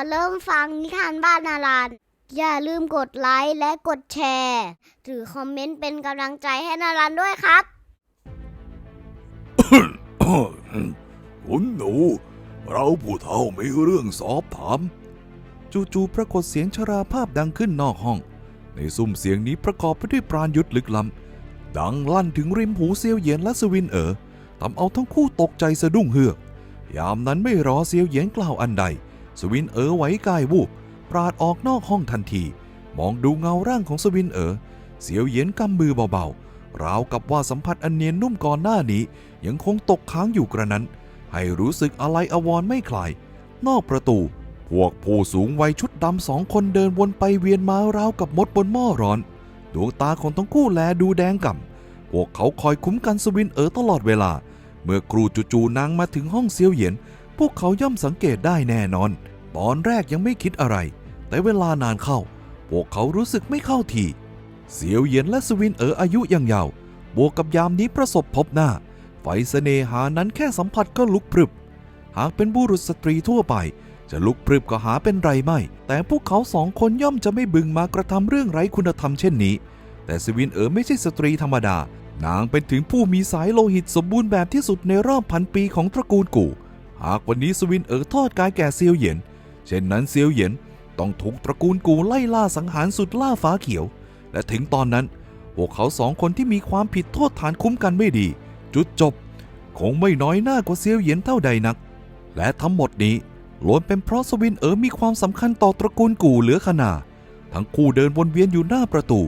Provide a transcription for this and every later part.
อเริ่มฟังนิทานบ้านนารันอย่าลืมกดไลค์และกดแชร์หรือคอมเมนต์เป็นกำลังใจให้นารันด้วยครับ คุณหนู เราผู้เฒ่ามีเรื่องสอบถาม จู่ๆปรากฏเสียงชราภาพดังขึ้นนอกห้อง ในซุ้มเสียงนี้ประกอบไปด้วยปราณยุทธลึกล้ำดังลั่นถึงริมหูเซียวเหยียนและสวินเอ๋อทำเอาทั้งคู่ตกใจสะดุ้งเฮือก ยามนั้นไม่รอเซียวเหยียนกล่าวอันใด สวินเอ๋อไหวกายวูบปราดออกนอกห้องทันที มองดูเงาร่างของสวินเอ๋อเสียวเหยียนกำมือเบาๆ ราวกับว่าสัมผัสอันเนียนนุ่มก่อนหน้านี้ ยังคงตกค้างอยู่กระนั้น ให้รู้สึกอะไรอาวรไม่คลาย นอกประตู พวกผู้สูงวัยชุดดำสองคนเดินวนไปเวียนมาราวกับมดบนหม้อร้อน ดวงตาของทั้งคู่แลดูแดงก่ำพวกเขาคอยคุ้มกันสวินเอ๋อตลอดเวลา เมื่อครูจู่ๆนางมาถึงห้องเซียวเหยียนพวกเขาย่อมสังเกตได้แน่นอน ตอนแรกยังไม่คิดอะไร แต่เวลานานเข้า พวกเขารู้สึกไม่เข้าทีเซียวเยียนและสวินเอ๋ออายุยังเยาว บวกกับยามนี้ประสบพบหน้า ไฟเสน่หานั้นแค่สัมผัสก็ลุกพรึบ หากเป็นบุรุษสตรีทั่วไป จะลุกพรึบก็หาเป็นไรไม่ แต่พวกเขาสองคนย่อมจะไม่บึงมากระทำเรื่องไร้คุณธรรมเช่นนี้ แต่สวินเอ๋อไม่ใช่สตรีธรรมดา นางเป็นถึงผู้มีสายโลหิตสมบูรณ์แบบที่สุดในรอบพันปีของตระกูลกู่ หากวันนี้สวินเอ๋อทอดกายแก่เซียวเหยียน เช่นนั้นเซียวเหยียนต้องถูกตระกูลกูไล่ล่าสังหารสุดล่าฟ้าเขียว และถึงตอนนั้น พวกเขาสองคนที่มีความผิดโทษฐานคุ้มกันไม่ดี จุดจบ คงไม่น้อยหน้ากว่าเซียวเหยียนเท่าใดนัก และทั้งหมดนี้ล้วนเป็นเพราะสวินเอ๋อมีความสำคัญต่อตระกูลกูเหลือขนา ทั้งคู่เดินวนเวียนอยู่หน้าประตู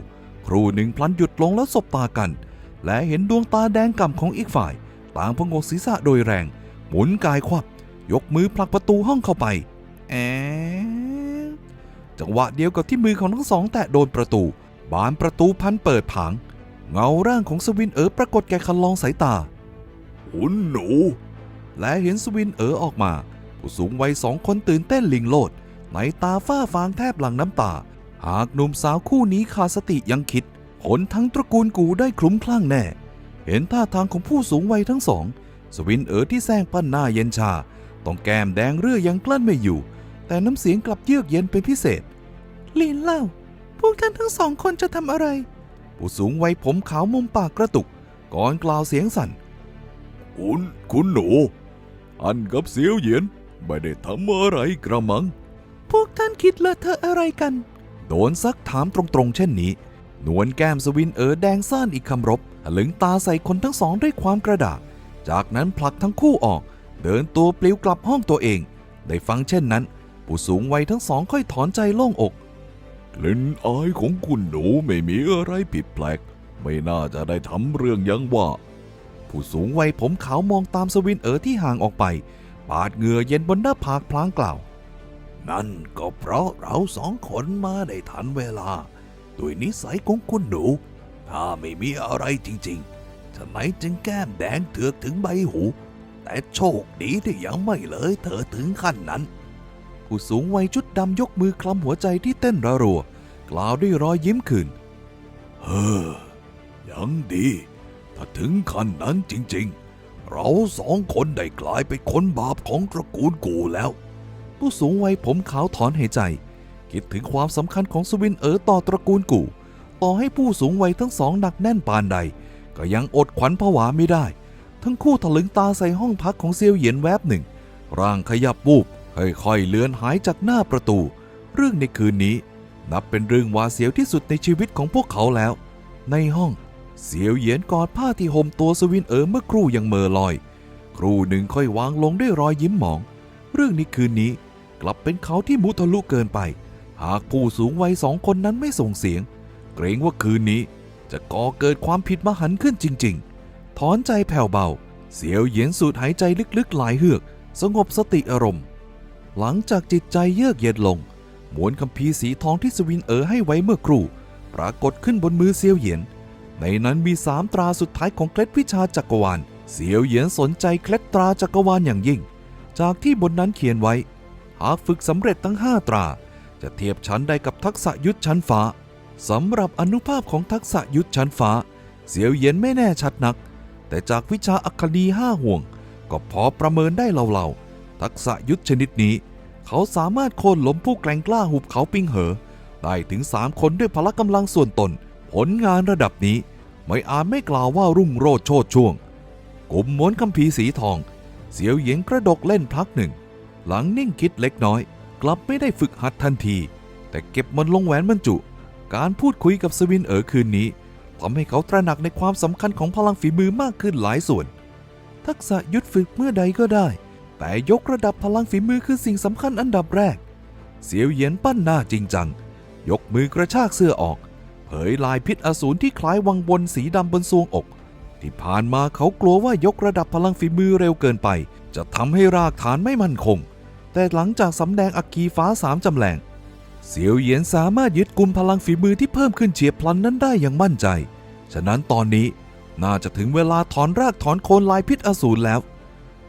ครูหนึ่งพลันหยุดลงแล้วสบตากัน และเห็นดวงตาแดงก่ำของอีกฝ่าย ต่างพงกศีรษะโดยแรง หมุนกายควับ ยกมือผลักประตูห้องเข้าไป แอจังหวะเดียวกับที่มือของทั้งสองแตะโดนประตู บานประตูพันเปิดผาง เงาร่างของสวินเอ๋อปรากฏแก่คันลองสายตาคุณหนู และเห็นสวินเอ๋อออกมา ผู้สูงวัยสองคนตื่นเต้นลิงโลด ในตาฝ้าฟางแทบหลังน้ำตา หากหนุ่มสาวคู่นี้ขาดสติยังคิดคนทั้งตระกูลกูได้คลุ้มคลั่งแน่ เห็นท่าทางของผู้สูงวัยทั้งสอง สวินเอ๋อที่แซงปั้นหน้าเย็นชา ต้องแก้มแดงเรื่อยังกลั้นไม่อยู่ แต่น้ำเสียงกลับเยือกเย็นเป็นพิเศษลินเล่า พวกท่านทั้งสองคนจะทำอะไร ผู้สูงวัยผมขาวมุมปากกระตุก ก่อนกล่าวเสียงสั่น คุณคุณหนู อันกับเสียวเหยียนไม่ได้ทำอะไรกระมัง พวกท่านคิดเลอะเทอะอะไรกัน โดนซักถามตรงๆ เช่นนี้ นวลแก้มสวินเอ๋อแดงซ่านอีกคำรบถลึงตาใส่คนทั้งสองด้วยความกระดากจากนั้นผลักทั้งคู่ออก เดินตัวปลิวกลับห้องตัวเอง ได้ฟังเช่นนั้น ผู้สูงวัยทั้งสองค่อยถอนใจโล่งอกกลิ่นอายของคุณหนูไม่มีอะไรผิดแปลก ไม่น่าจะได้ทำเรื่องยังว่า ผู้สูงวัยผมขาวมองตามสวินเอ๋อที่ห่างออกไป ปาดเหงื่อเย็นบนหน้าผากพลางกล่าว นั่นก็เพราะเราสองคนมาได้ทันเวลาด้วยนิสัยของคุณหนู ถ้าไม่มีอะไรจริงๆทำไมจึงแก้มแดงเถือกถึงใบหู แต่โชคดีที่ยังไม่เลยเธอถึงขั้นนั้น ผู้สูงวัยชุดดำยกมือคลำหัวใจที่เต้นระรัว กล่าวด้วยรอยยิ้มคืนเฮ้อ ยังดี ถ้าถึงขั้นนั้นจริงๆ เราสองคนได้กลายเป็นคนบาปของตระกูลกูแล้ว ผู้สูงวัยผมขาวถอนหายใจ คิดถึงความสำคัญของสวินเอ๋อต่อตระกูลกู ต่อให้ผู้สูงวัยทั้งสองหนักแน่นปานใด ก็ยังอดขวัญผวาไม่ได้ ทั้งคู่ถลึงตาใส่ห้องพักของเซียวเหยียนแวบหนึ่งร่างขยับวูบ ค่อยๆเลือนหายจากหน้าประตู เรื่องในคืนนี้ นับเป็นเรื่องหวาเสียวที่สุดในชีวิตของพวกเขาแล้ว ในห้องเสียวเหยียนกอดผ้าที่ห่มตัวสวินเอ๋อเมื่อครู่ยังเมอลอย ครู่หนึ่งค่อยวางลงด้วยรอยยิ้มหมอง เรื่องในคืนนี้กลับเป็นเขาที่มุทะลุเกินไป หากผู้สูงวัยสองคนนั้นไม่ส่งเสียง เกรงว่าคืนนี้ จะก่อเกิดความผิดมหันขึ้นจริง ๆ ถอนใจแผ่วเบา เสียวเหยียนสูดหายใจลึกๆหลายเฮือก สงบสติอารมณ์ หลังจากจิตใจเยือกเย็นลงมวนคัมภีร์สีทองที่สวินเอ๋อให้ไว้เมื่อครู่ ปรากฏขึ้นบนมือเซียวเหยียน ในนั้นมีสามตราสุดท้ายของเคล็ดวิชาจักรวาลเสียวเหยียนสนใจเคล็ดตราจักรวาลอย่างยิ่ง จากที่บนนั้นเขียนไว้ หากฝึกสำเร็จทั้งห้าตรา จะเทียบชั้นได้กับทักษะยุทธชั้นฟ้าสำหรับอนุภาพของทักษะยุทธชั้นฟ้า เสียวเหยียนไม่แน่ชัดนัก แต่จากวิชาอัคคณีห้าห่วง ก็พอประเมินได้เล่าๆ ทักษะยุทธชนิดนี้ เขาสามารถโค่นล้มผู้แกร่งกล้าหุบเขาปิงเหอ ได้ถึงสามคนด้วยพละกำลังส่วนตน ผลงานระดับนี้ ไม่อาจไม่กล่าวว่ารุ่งโรจน์โชดช่วง กลุ่มม้วนคัมภีร์สีทอง เสียวเหยียงกระดกเล่นพักหนึ่ง หลังนิ่งคิดเล็กน้อย กลับไม่ได้ฝึกหัดทันที แต่เก็บมันลงแหวนบรรจุ การพูดคุยกับสวินเอ๋อคืนนี้ทำให้เขาตระหนักในความสำคัญของพลังฝีมือมากขึ้นหลายส่วน ทักษะยุดฝึกเมื่อใดก็ได้ แต่ยกระดับพลังฝีมือคือสิ่งสำคัญอันดับแรก เสียวเหยียนปั้นหน้าจริงจัง ยกมือกระชากเสื้อออก เผยลายพิษอสูรที่คล้ายวังบนสีดำบนซวงอก ที่ผ่านมาเขากลัวว่ายกระดับพลังฝีมือเร็วเกินไป จะทำให้รากฐานไม่มั่นคง แต่หลังจากสำแดงอักคีฟ้าสามจำแรงเสียวเหยียนสามารถยึดกลุ่มพลังฝีมือที่เพิ่มขึ้นเฉียบพลันนั้นได้อย่างมั่นใจ ฉะนั้นตอนนี้น่าจะถึงเวลาถอนรากถอนโคนลายพิษอสูรแล้ว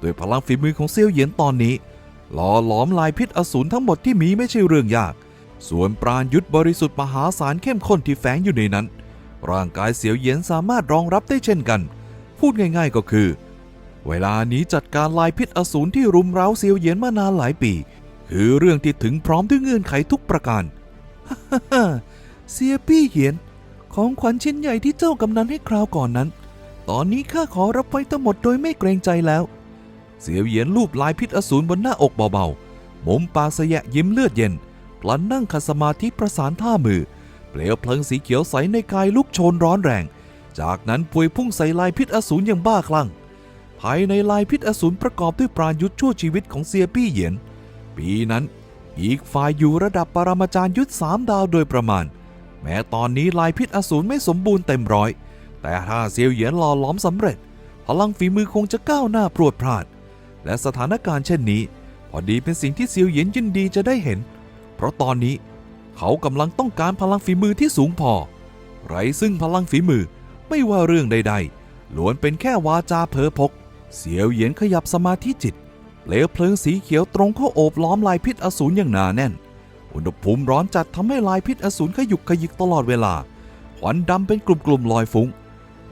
โดยพลังฝีมือของเซียวเหยียนตอนนี้หล่อหลอมลายพิษอสูรทั้งหมดที่มีไม่ใช่เรื่องยาก ส่วนปราณยุทธบริสุทธิ์มหาศาลเข้มข้นที่แฝงอยู่ในนั้น ร่างกายเสียวเหยียนสามารถรองรับได้เช่นกัน พูดง่ายๆก็คือ เวลานี้จัดการลายพิษอสูรที่รุมเร้าเซียวเหยียนมานานหลายปี คือเรื่องที่ถึงพร้อมด้วยเงื่อนไขทุกประการเสียปี้เหยียน ของขวัญชิ้นใหญ่ที่เจ้ากำนันให้คราวก่อนนั้น ตอนนี้ข้าขอรับไว้ทั้งหมดโดยไม่เกรงใจแล้ว เสียวเหยียนรูปลายพิษอสูรบนหน้าอกเบาๆมุมปากสะยะยิ้มเลือดเย็น พลันนั่งขัดสมาธิประสานท่ามือ เปลวเพลิงสีเขียวใสในกายลุกโชนร้อนแรง จากนั้นพวยพุ่งใส่ลายพิษอสูรอย่างบ้าคลั่ง ภายในลายพิษอสูรประกอบด้วยปราณยุทธชั่วชีวิตของเซียปี้เหยียน ปีนั้นอีกฝ่ายอยู่ระดับปรมาจารย์ยุทธสามดาวโดยประมาณ แม้ตอนนี้ลายพิษอสูรไม่สมบูรณ์เต็มร้อย แต่ถ้าเซียวเหยียนหล่อหลอมสำเร็จ พลังฝีมือคงจะก้าวหน้าพรวดพราด และสถานการณ์เช่นนี้ พอดีเป็นสิ่งที่เซียวเหยียนยินดีจะได้เห็น เพราะตอนนี้เขากำลังต้องการพลังฝีมือที่สูงพอ ไรซึ่งพลังฝีมือไม่ว่าเรื่องใด ๆล้วนเป็นแค่วาจาเพ้อพก เสียวเหยียนขยับสมาธิจิตเปลวเพลิงสีเขียวตรงเข้าโอบล้อมลายพิษอสูรอย่างหนาแน่น อุณหภูมิร้อนจัดทำให้ลายพิษอสูรขยุกขยิกตลอดเวลาควันดำเป็นกลุ่มๆลอยฟุง้ง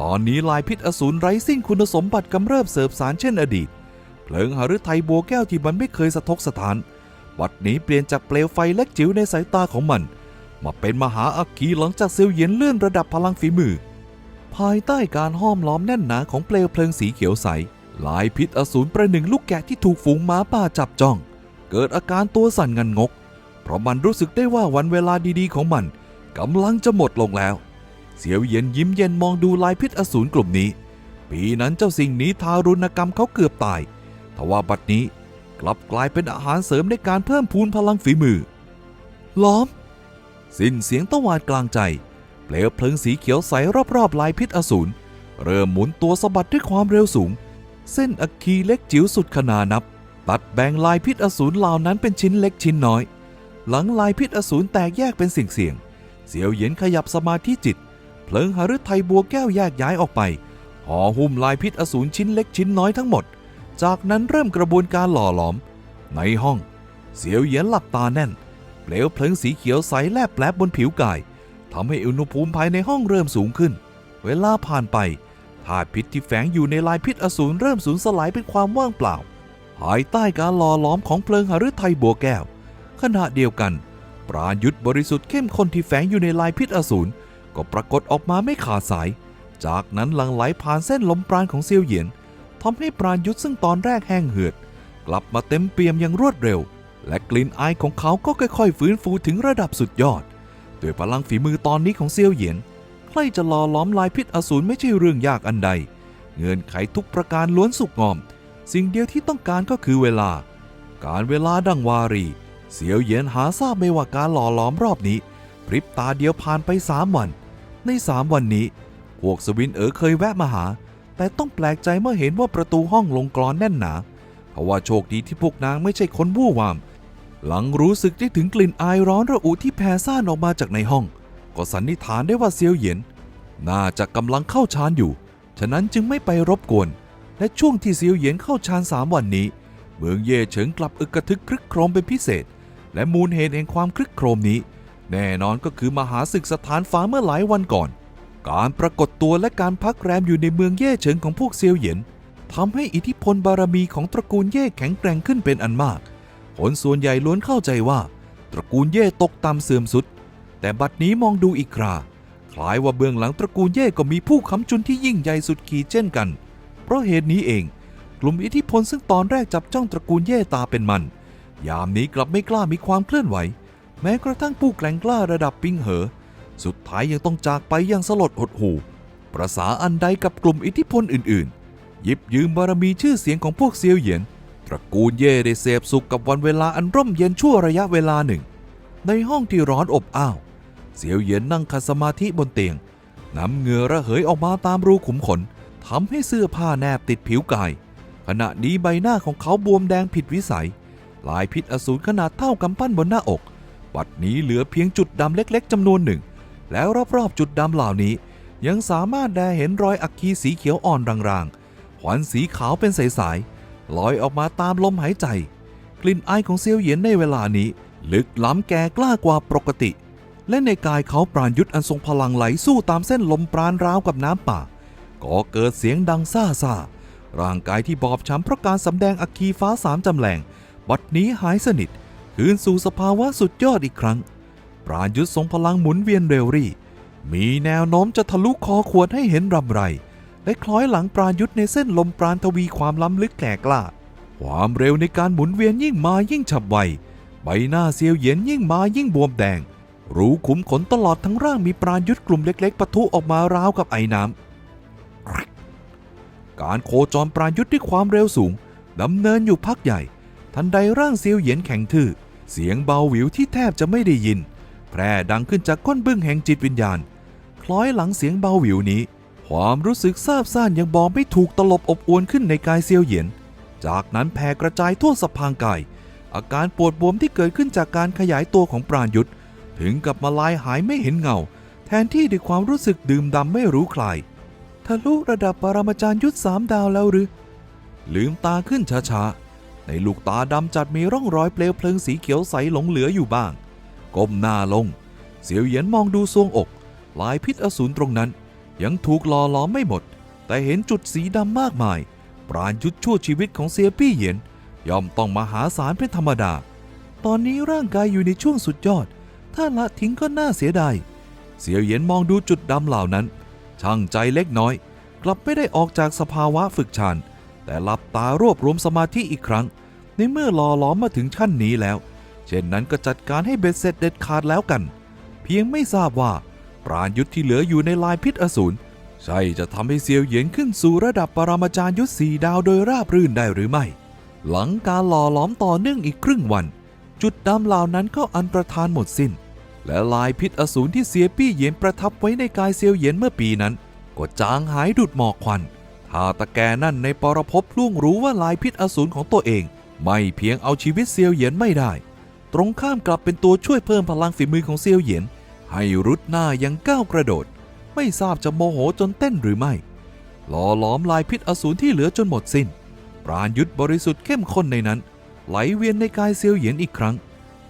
ตอนนี้ลายพิษอสูรไร้สิ้นคุณสมบัติกำเริบเสบสารเช่นอดีต เพลิงหฤทัยบัวแก้วที่มันไม่เคยสะทกสถาน วัดนี้เปลี่ยนจากเปลวไฟเล็กจิ๋วในสายตาของมัน มาเป็นมหาอัคคีหลังจากเซลเยียนเลื่อนระดับพลังฝีมือ ภายใต้การห้อมล้อมแน่นหนาของเปลวเพลิงสีเขียวใสลายพิษอสูรประหนึ่งลูกแกะที่ถูกฝูงม้าป่าจับจ้อง เกิดอาการตัวสั่นงันงก เพราะมันรู้สึกได้ว่าวันเวลาดีๆของมันกำลังจะหมดลงแล้ว เสียวเย็นยิ้มเย็นมองดูลายพิษอสูรกลุ่มนี้ ปีนั้นเจ้าสิ่งนี้ทารุณกรรมเขาเกือบตาย ทว่าบัดนี้กลับกลายเป็นอาหารเสริมในการเพิ่มพูนพลังฝีมือ ล้อม สิ้นเสียงตะวาดกลางใจ เปลวเพลิงสีเขียวใสรอบๆลายพิษอสูรเริ่มหมุนตัวสะบัดด้วยความเร็วสูง เส้นอัคคีเล็กจิ๋วสุดขนานับ ตัดแบ่งลายพิษอสูรเหล่านั้นเป็นชิ้นเล็กชิ้นน้อย หลังลายพิษอสูรแตกแยกเป็นสิ่งเสียง เสียวเหย็นขยับสมาธิจิต เพลิงหฤทัยบัวแก้วแยกย้ายออกไปห่อหุ้มลายพิษอสูรชิ้นเล็กชิ้นน้อยทั้งหมด จากนั้นเริ่มกระบวนการหล่อหลอม ในห้อง เสียวเหยียนหลับตาแน่น เปลวเพลิงสีเขียวใสแลบแปลบบนผิวกายทำให้อุณหภูมิภายในห้องเริ่มสูงขึ้น เวลาผ่านไปธาตุพิษที่แฝงอยู่ในลายพิษอสูรเริ่มสูญสลายเป็นความว่างเปล่า ภายใต้การหล่อหลอมของเพลิงหฤทัยบัวแก้ว ขณะเดียวกัน ปราณยุทธบริสุทธิ์เข้มข้นที่แฝงอยู่ในลายพิษอสูรก็ปรากฏออกมาไม่ขาดสาย จากนั้นหลังไหลผ่านเส้นลมปราณของเซียวเหยียน ทำให้ปราณยุทธซึ่งตอนแรกแห้งเหือด กลับมาเต็มเปี่ยมอย่างรวดเร็ว และกลิ่นอายของเขาก็ค่อยๆ ฟื้นฟูถึงระดับสุดยอด ด้วยพลังฝีมือตอนนี้ของเซียวเหยียนใครจะหล่อล้อมลายพิษอสูรไม่ใช่เรื่องยากอันใด เงื่อนไขทุกประการล้วนสุกงอม สิ่งเดียวที่ต้องการก็คือเวลา การเวลาดังวารี เสียวเหยียนหาทราบไม่ว่าการหล่อล้อมรอบนี้ พริบตาเดียวผ่านไปสามวัน ในสามวันนี้พวกสวินเอ๋อเคยแวะมาหา แต่ต้องแปลกใจเมื่อเห็นว่าประตูห้องลงกรอนแน่นหนาเพราะว่าโชคดีที่พวกนางไม่ใช่คนวู่วาม หลังรู้สึกได้ถึงกลิ่นอายร้อนระอุที่แผ่ซ่านออกมาจากในห้อง ก็สันนิษฐานได้ว่าเซียวเหยียน น่าจะกำลังเข้าฌานอยู่ ฉะนั้นจึงไม่ไปรบกวน และช่วงที่เซียวเหยียนเข้าฌานสามวันนี้ เมืองเย่เฉิงกลับอึกกระทึกครึกโครมเป็นพิเศษ และมูลเหตุแห่งความครึกโครมนี้ แน่นอนก็คือมหาศึกสถานฟ้าเมื่อหลายวันก่อน การปรากฏตัวและการพักแรมอยู่ในเมืองเย่เฉิงของพวกเซียวเหยียนทำให้อิทธิพลบารมีของตระกูลเย่แข็งแกร่งขึ้นเป็นอันมาก คนส่วนใหญ่ล้วนเข้าใจว่า ตระกูลเย่ตกต่ำเสื่อมสุด แต่บัดนี้มองดูอีกคราคล้ายว่าเบื้องหลังตระกูลเย่ก็มีผู้ค้ำจุนที่ยิ่งใหญ่สุดขีดเช่นกัน เพราะเหตุนี้เอง กลุ่มอิทธิพลซึ่งตอนแรกจับจ้องตระกูลเย่ตาเป็นมัน ยามนี้กลับไม่กล้ามีความเคลื่อนไหว แม้กระทั่งผู้แกร่งกล้าระดับปิงเหอ สุดท้ายยังต้องจากไปอย่างสลดหดหู่ประสาอันใดกับกลุ่มอิทธิพลอื่นๆ ยิบยืมบารมีชื่อเสียงของพวกเซียวเหยียน ตระกูลเย่ได้เสพสุขกับวันเวลาอันร่มเย็นชั่วระยะเวลาหนึ่ง ในห้องที่ร้อนอบอ้าว เซียวเหยียนนั่งขัดสมาธิบนเตียง น้ำเหงื่อระเหยออกมาตามรูขุมขนทำให้เสื้อผ้าแนบติดผิวกาย ขณะนี้ใบหน้าของเขาบวมแดงผิดวิสัย ลายพิษอสูรขนาดเท่ากำปั้นบนหน้าอก บัดนี้เหลือเพียงจุดดำเล็ก ๆจำนวนหนึ่ง แล้วรอบๆจุดดำเหล่านี้ ยังสามารถแลเห็นรอยอัคคีสีเขียวอ่อนรางๆขวัญสีขาวเป็นสายๆลอยออกมาตามลมหายใจ กลิ่นอายของเซียวเหยียนในเวลานี้ ลึกล้ำแก่กล้ากว่าปกติ และในกายเขาปราณยุทธ์อันทรงพลังไหลสู้ตามเส้นลมปราณราวกับน้ำป่าก็เกิดเสียงดังซ่าซาร่างกายที่บอบช้ำเพราะการสำแดงอัคคีฟ้าสามจำแรงบัดนี้หายสนิท คืนสู่สภาวะสุดยอดอีกครั้ง ปราณยุทธ์ทรงพลังหมุนเวียนเร็วรี่ มีแนวโน้มจะทะลุคอขวดให้เห็นรำไร และคล้อยหลังปราณยุทธ์ในเส้นลมปราณทวีความล้ำลึกแก่กล้า ความเร็วในการหมุนเวียนยิ่งมายิ่งฉับไว ใบหน้าเซียวเยียนยิ่งมายิ่งบวมแดง รูขุมขนตลอดทั้งร่างมีปราณยุทธ์กลุ่มเล็ก ๆปะทุออกมาราวกับไอ้น้ำการโคจรปราณยุทธ์ด้วยความเร็วสูงดำเนินอยู่พักใหญ่ ทันใดร่างเซียวเหยียนแข็งทื่อ เสียงเบาหวิวที่แทบจะไม่ได้ยิน แพร่ดังขึ้นจากก้นบึ้งแห่งจิตวิญญาณ คล้อยหลังเสียงเบาหวิวนี้ ความรู้สึกซาบซ่านยังบอกไม่ถูกตลบอบอวนขึ้นในกายเซียวเหยียน จากนั้นแผ่กระจายทั่วสะพางกาย อาการปวดบวมที่เกิดขึ้นจากการขยายตัวของปราณยุทธ์ถึงกับมาลายหายไม่เห็นเงา แทนที่ด้วยความรู้สึกดื่มดำไม่รู้ใครทะลุระดับปรมาจารย์ยุทธสามดาวแล้วหรือ ลืมตาขึ้นช้าๆในลูกตาดำจัดมีร่องรอยเปลวเพลิงสีเขียวใสหลงเหลืออยู่บ้าง ก้มหน้าลง เสียวเหยียนมองดูซวงอก ลายพิษอสูรตรงนั้น ยังถูกหล่อหลอมไม่หมด แต่เห็นจุดสีดำมากมาย ปราณยุทธชั่วชีวิตของเซียปี้เหยียน ย่อมต้องมหาศาลเป็นธรรมดา ตอนนี้ร่างกายอยู่ในช่วงสุดยอด ถ้าละทิ้งก็น่าเสียดายเสียวเหยียนมองดูจุดดำเหล่านั้น ช่างใจเล็กน้อย กลับไม่ได้ออกจากสภาวะฝึกฌานแต่หลับตารวบรวมสมาธิอีกครั้ง ในเมื่อหล่อหลอมมาถึงขั้นนี้แล้ว เช่นนั้นก็จัดการให้เบ็ดเสร็จเด็ดขาดแล้วกัน เพียงไม่ทราบว่าปราณยุทธที่เหลืออยู่ในลายพิษอสูรใช่จะทำให้เซียวเหยียนขึ้นสู่ระดับปรมาจารย์ยุทธสีดาวโดยราบรื่นได้หรือไม่ หลังการหล่อหลอมต่อเนื่องอีกครึ่งวัน จุดดำเหล่านั้นก็อันประทานหมดสิ้น และลายพิษอสูรที่เสียปี้เหยียนประทับไว้ในกายเซียวเหยียนเมื่อปีนั้น ก็จางหายดุดหมอกควันถ้าตะแกนั่นในปรภพล่วงรู้ว่าลายพิษอสูรของตัวเอง ไม่เพียงเอาชีวิตเซียวเหยียนไม่ได้ ตรงข้ามกลับเป็นตัวช่วยเพิ่มพลังฝีมือของเซียวเหยียน ให้รุดหน้ายังก้าวกระโดด ไม่ทราบจะโมโหจนเต้นหรือไม่หล่อหลอมลายพิษอสูรที่เหลือจนหมดสิ้น ปราณยุทธบริสุทธิ์เข้มข้นในนั้น ไหลเวียนในกายเซียวเหยียนอีกครั้ง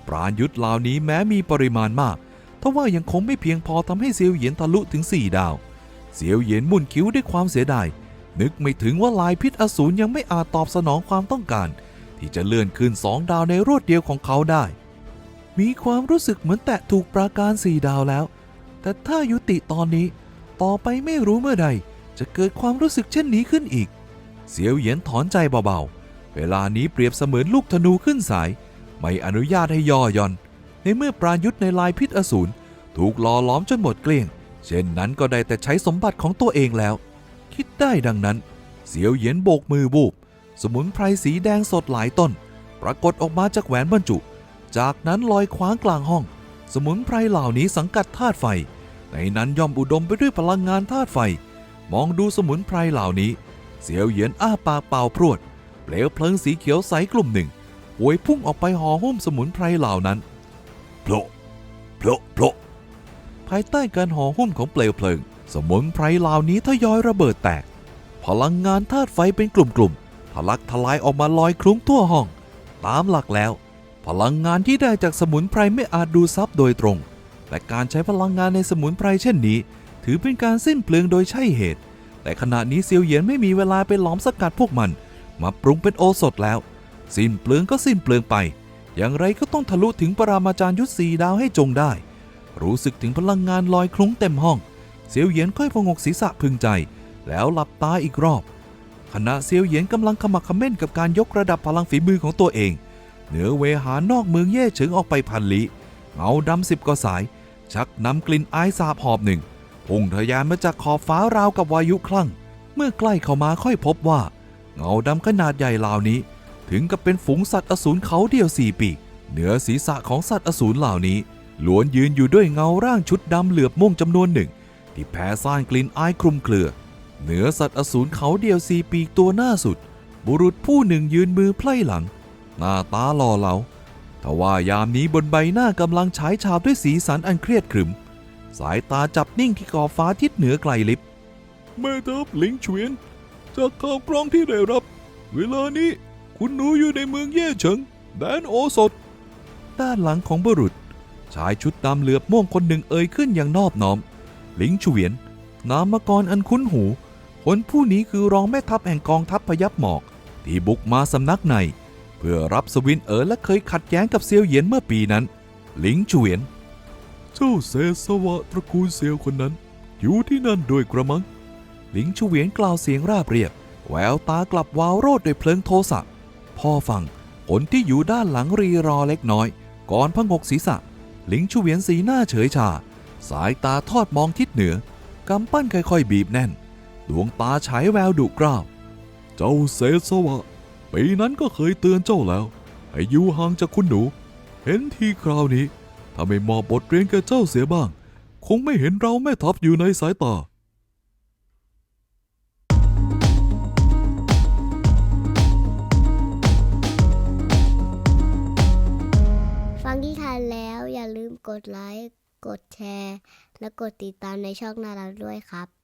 ปราณยุทธเหล่านี้แม้มีปริมาณมากทว่ายังคงไม่เพียงพอทำให้เซียวเหยียนทะลุถึง 4 ดาว เซียวเหยียนมุ่นคิ้วด้วยความเสียดาย นึกไม่ถึงว่าลายพิษอสูรยังไม่อาจตอบสนองความต้องการ ที่จะเลื่อนขึ้นสองดาวในรวดเดียวของเขาได้ มีความรู้สึกเหมือนแตะถูกปราการสี่ดาวแล้ว แต่ถ้ายุติตอนนี้ ต่อไปไม่รู้เมื่อใด จะเกิดความรู้สึกเช่นนี้ขึ้นอีก เสียวเหยียนถอนใจเบาๆ เวลานี้เปรียบเสมือนลูกธนูขึ้นสาย ไม่อนุญาตให้ย่อย่อน ในเมื่อปรายุทธ์ในลายพิษอสูรถูกหล่อหล้อมจนหมดเกลี้ยง เช่นนั้นก็ได้แต่ใช้สมบัติของตัวเองแล้ว คิดได้ดังนั้น เสียวเหยียนโบกมือบูบ สมุนไพรสีแดงสดหลายต้น ปรากฏออกมาจากแหวนบรรจุ จากนั้นลอยคว้างกลางห้อง สมุนไพรเหล่านี้สังกัดธาตุไฟ ในนั้นย่อมอุดมไปด้วยพลังงานธาตุไฟ มองดูสมุนไพรเหล่านี้ เสียวเหยียนอ้าปากเป่าพรวด เปลวเพลิงสีเขียวใสกลุ่มหนึ่งหวยพุ่งออกไปห่อหุ้มสมุนไพรเหล่านั้นโผล่โผล่โผล่ภายใต้การห่อหุ้มของเปลวเพลิง สมุนไพรเหล่านี้ทยอยระเบิดแตก พลังงานธาตุไฟเป็นกลุ่มๆ ทะลักทลายออกมาลอยคลุ้งทั่วห้อง ตามหลักแล้ว พลังงานที่ได้จากสมุนไพรไม่อาจดูซับโดยตรงและการใช้พลังงานในสมุนไพรเช่นนี้ ถือเป็นการสิ้นเปลืองโดยใช่เหตุ แต่ขณะนี้เซียวเหยียนไม่มีเวลาไปหลอมสกัดพวกมัน มาปรุงเป็นโอสถแล้ว สิ้นเปลืองก็สิ้นเปลืองไป อย่างไรก็ต้องทะลุถึงปรามาจารย์ยุทธสีดาวให้จงได้ รู้สึกถึงพลังงานลอยคลุ้งเต็มห้อง เซียวเหยียนค่อยพงกศีรษะพึงใจ แล้วหลับตาอีกรอบ ขณะเซียวเหยียนกำลังขมักขม้นกับการยกระดับพลังฝีมือของตัวเอง เหนือเวหานอกเมืองเย่เฉิงออกไปพันลิเงาดำสิบกว่าสาย ชักนำกลิ่นอายสาบหอบหนึ่งพุ่งทะยานมาจากขอบฟ้าราวกับวายุคลั่ง เมื่อใกล้เข้ามาค่อยพบว่า เงาดำขนาดใหญ่เหล่านี้ ถึงกับเป็นฝูงสัตว์อสูรเขาเดียวสี่ปีก เหนือศีรษะของสัตว์อสูรเหล่านี้ล้วนยืนอยู่ด้วยเงาร่างชุดดำเหลือบม่วงจำนวนหนึ่ง ที่แผ่ซ่านกลิ่นอายคลุมเครือ เหนือสัตว์อสูรเขาเดียวสี่ปีกตัวหน้าสุด บุรุษผู้หนึ่งยืนมือไพล่หลัง หน้าตาหล่อเหลาทว่ายามนี้บนใบหน้ากำลังฉายฉาบด้วยสีสันอันเครียดขรึม สายตาจับนิ่งที่ขอบฟ้าทิศเหนือไกลลิบแม่ทัพหลิงเฉวียน จากข่าวกรองที่ได้รับ เวลานี้คุณหนูอยู่ในเมืองเย่เฉิงแดนโอสถ ด้านหลังของบุรุษ ชายชุดดำเหลือบม่วงคนหนึ่งเอ่ยขึ้นอย่างนอบน้อม หลิงเฉวียนนามกรอันคุ้นหู คนผู้นี้คือรองแม่ทัพแห่งกองทัพพยับหมอก ที่บุกมาสำนักใน เพื่อรับสวินเอ๋อและเคยขัดแย้งกับเซียวเหยียนเมื่อปีนั้น หลิงเฉวียน เจ้าเสสวะตระกูลเซียวคนนั้น อยู่ที่นั่นด้วยกระมัง หลิงเฉวียนกล่าวเสียงราบเรียบ แววตากลับวาวโรดด้วยเพลิงโทสะพ่อฟังคนที่อยู่ด้านหลังรีรอเล็กน้อย ก่อนพงกศีรษะ หลิงเฉวียนสีหน้าเฉยชา สายตาทอดมองทิศเหนือกำปั้นค่อยๆบีบแน่น ดวงตาฉายแววดุกร้าว เจ้าเสสวะ ปีนั้นก็เคยเตือนเจ้าแล้ว ให้อยู่ห่างจากคุณหนู เห็นทีคราวนี้ ถ้าไม่มอบบทเรียนแก่เจ้าเสียบ้าง คงไม่เห็นเราแม่ทัพอยู่ในสายตาฟังที่ทานแล้วอย่าลืมกดไลค์ กดแชร์ และกดติดตามในช่องนาราด้วยครับ